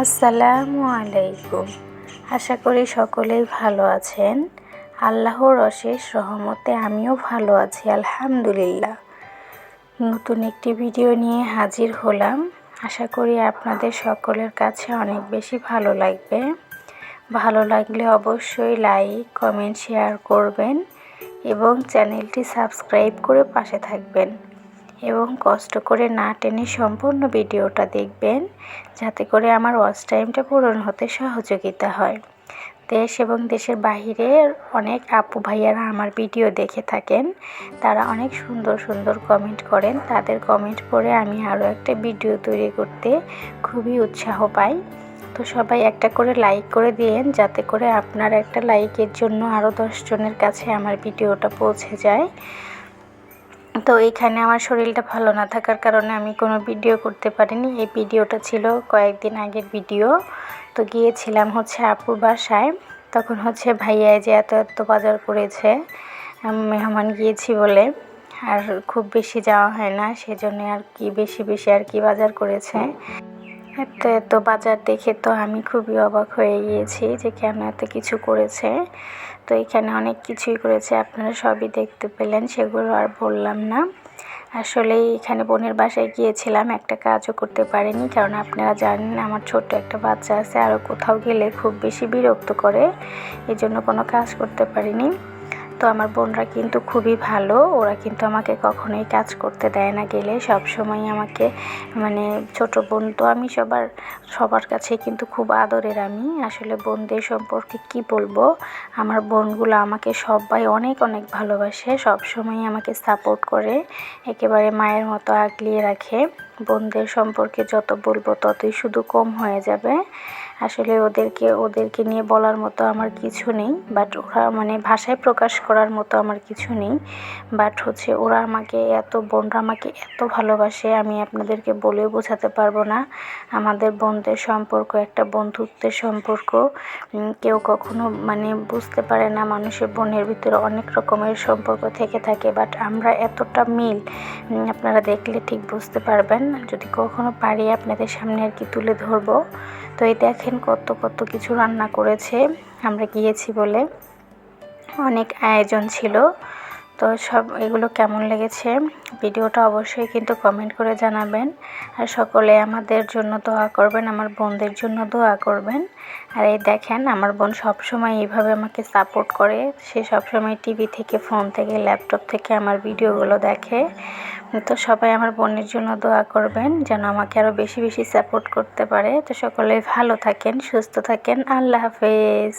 আসসালামু আলাইকুম। আশা করি সকলেই ভালো আছেন। আল্লাহর অশেষ রহমতে আমিও ভালো আছি, আলহামদুলিল্লাহ। নতুন একটি ভিডিও নিয়ে হাজির হলাম। আশা করি আপনাদের সকলের কাছে অনেক বেশি ভালো লাগবে। ভালো লাগলে অবশ্যই লাইক, কমেন্ট, শেয়ার করবেন এবং চ্যানেলটি সাবস্ক্রাইব করে পাশে থাকবেন। এবং কষ্ট করে না টেনে সম্পূর্ণ ভিডিওটা দেখবেন, যাতে করে আমার ওয়াচ টাইমটা পূরণ হতে সহযোগিতা হয়। দেশ এবং দেশের বাহিরে অনেক আপু ভাইয়ারা আমার ভিডিও দেখে থাকেন। তারা অনেক সুন্দর সুন্দর কমেন্ট করেন। তাদের কমেন্ট পড়ে আমি আরও একটা ভিডিও তৈরি করতে খুবই উৎসাহ পাই। তো সবাই একটা করে লাইক করে দিন যাতে করে আপনার একটা লাইকের জন্য আরও দশজনের কাছে আমার ভিডিওটা পৌঁছে যায়। তো এখানে আমার শরীরটা ভালো না থাকার কারণে আমি কোনো ভিডিও করতে পারিনি। এই ভিডিওটা ছিল কয়েকদিন আগের ভিডিও। তো গিয়েছিলাম হচ্ছে আপুর বাসায়। তখন হচ্ছে ভাইয়া যে এত এত বাজার করেছে মেহমান গিয়েছি বলে। আর খুব বেশি যাওয়া হয় না, সেজন্য আর কি বেশি বেশি আর কি বাজার করেছে। এত এত বাজার দেখে তো আমি খুবই অবাক হয়ে গিয়েছি যে কেন এত কিছু করেছে। তো এখানে অনেক কিছুই করেছে, আপনারা সবই দেখতে পেলেন, সেগুলো আর বললাম না। আসলে এখানে বোনের বাসায় গিয়েছিলাম, একটা কাজও করতে পারিনি, কারণ আপনারা জানেন আমার ছোট্ট একটা বাচ্চা আছে আরও কোথাও গেলে খুব বেশি বিরক্ত করে এই জন্য কোনো কাজ করতে পারিনি। তো আমার বোনরা কিন্তু খুবই ভালো। ওরা কিন্তু আমাকে কখনোই কাজ করতে দেয় না গেলে। সব সময় আমাকে মানে ছোট বোন তো আমি সবার সবার কাছে কিন্তু খুব আদরের আমি। আসলে বোনদের সম্পর্কে কি বলব? আমার বোনগুলো আমাকে সবাই অনেক অনেক ভালোবাসে। সব সময় আমাকে সাপোর্ট করে। একেবারে মায়ের মতো আগলিয়ে রাখে। বোনদের সম্পর্কে যত বলব ততই শুধু কম হয়ে যাবে। আসলে ওদেরকে ওদেরকে নিয়ে বলার মতো আমার কিছু নেই বাট ওরা মানে ভাষায় প্রকাশ করার মতো আমার কিছু নেই। বাট হচ্ছে ওরা আমাকে এত, বোনরা আমাকে এত ভালোবাসে, আমি আপনাদেরকে বলেও বোঝাতে পারব না। আমাদের বোনদের সম্পর্ক একটা বন্ধুত্বের সম্পর্ক। কেউ কখনো মানে বুঝতে পারে না মানুষের বোনের ভিতরে অনেক রকমের সম্পর্ক থেকে থাকে বাট আমরা এতটা মিল আপনারা দেখলে ঠিক বুঝতে পারবেন। যদি কখনো পারি আপনাদের সামনে আর কি তুলে ধরবো। তো এই দেখেন কত কত কিছু রান্না করেছে। আমরা গিয়েছি বলে অনেক আয়োজন ছিল। তো সব এগুলো কেমন লেগেছে ভিডিওটা অবশ্যই কিন্তু কমেন্ট করে জানাবেন। আর সকলে আমাদের জন্য দোয়া করবেন, আমার বোনদের জন্য দোয়া করবেন। আর এই দেখেন, আমার বোন সবসময় এইভাবে আমাকে সাপোর্ট করে। সে সবসময় টিভি থেকে ফোন থেকে ল্যাপটপ থেকে আমার ভিডিওগুলো দেখে। তো সবাই আমার বোনের জন্য দোয়া করবেন, যেন আমাকে আরও বেশি বেশি সাপোর্ট করতে পারে। তো সকলে ভালো থাকেন, সুস্থ থাকেন। আল্লাহ হাফেজ।